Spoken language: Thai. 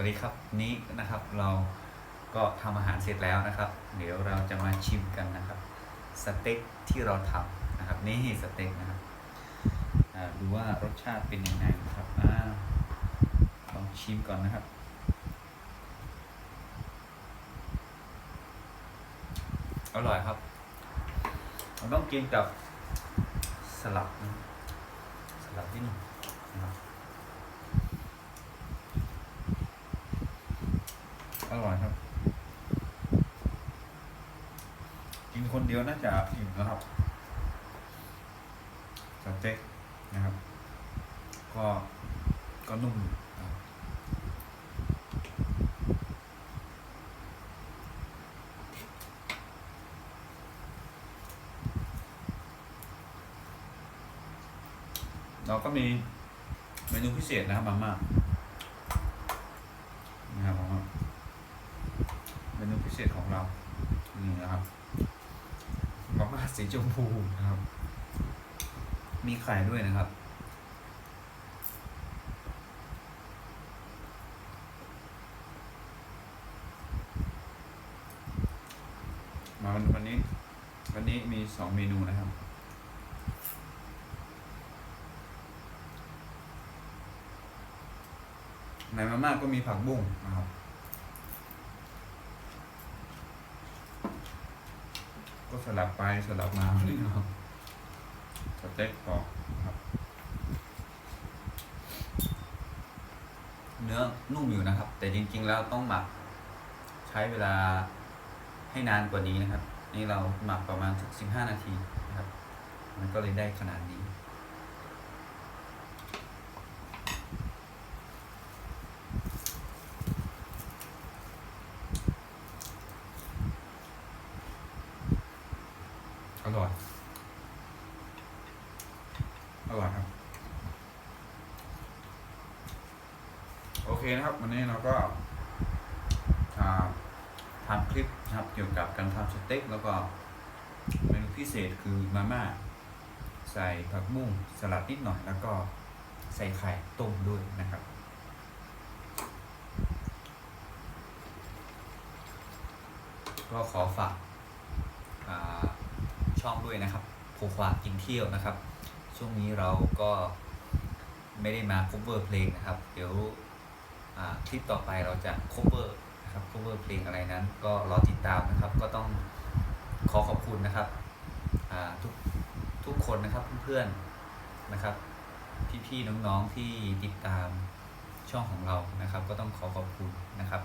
วัสดีครับนี้นะครับเราก็ทำอาหารเสร็จแล้วนะครับ เดี๋ยวเราจะมาชิมกันนะครับสเต็กที่เราทำนะครับนี่สเต็กนะครับดูว่ารสชาติเป็นยังไงนะครับอลองชิมก่อนนะครับอร่อยครับเราต้องกินกับสลัดนะสลัดที่นี่นะครับ อร่อยครับ กินคนเดียวน่าจะอิ่มนะครับสเต็กนะครับ ก็ก็นุ่มเราก็มีเมนูพิเศษนะครับมาม่านะครับมาม่า เมนูพิเศษของเรานี่นะครับมาม่าสีชมพูนะครับ มีไข่ด้วยนะครับ มาวันนนี้ วันนี้มีสองเมนูนะครับในมาม่าก็มีผักบุ้งนะครับ ก็สลับไปสลับมานี่ครับสเต็กต่อครับ เนื้อนุ่มอยู่นะครับ แต่จริง ๆ แล้วต้องหมักใช้เวลาให้นานกว่านี้นะครับ นี่เราหมักประมาณสักสิบห้านาทีนะครับ มันก็เลยได้ขนาดนี้ ร่อยอร่อยครับ โอเคนะครับ วันนี้เราก็ทำคลิปนะครับเกี่ยวกับการทำสเต็กแล้วก็เมนูพิเศษคือมาม่าใส่ผักบุ้งสลัดนิดหน่อย แล้วก็ใส่ไข่ต้มด้วยนะครับ ก็ขอฝากอ่า ช่องด้วยนะครับโพควากินเที่ยวนะครับ ช่วงนี้เราก็ไม่ได้มา cover เพลงนะครับ เดี๋ยวคลิปต่อไปเราจะ cover นะครับ cover เพลงอะไรนั้น ก็รอติดตามนะครับ ก็ต้องขอขอบคุณนะครับทุกทุกคนนะครับเพื่อนๆนะครับพี่ๆน้องๆที่ติดตามช่องของเรานะครับ ก็ต้องขอขอบคุณนะครับ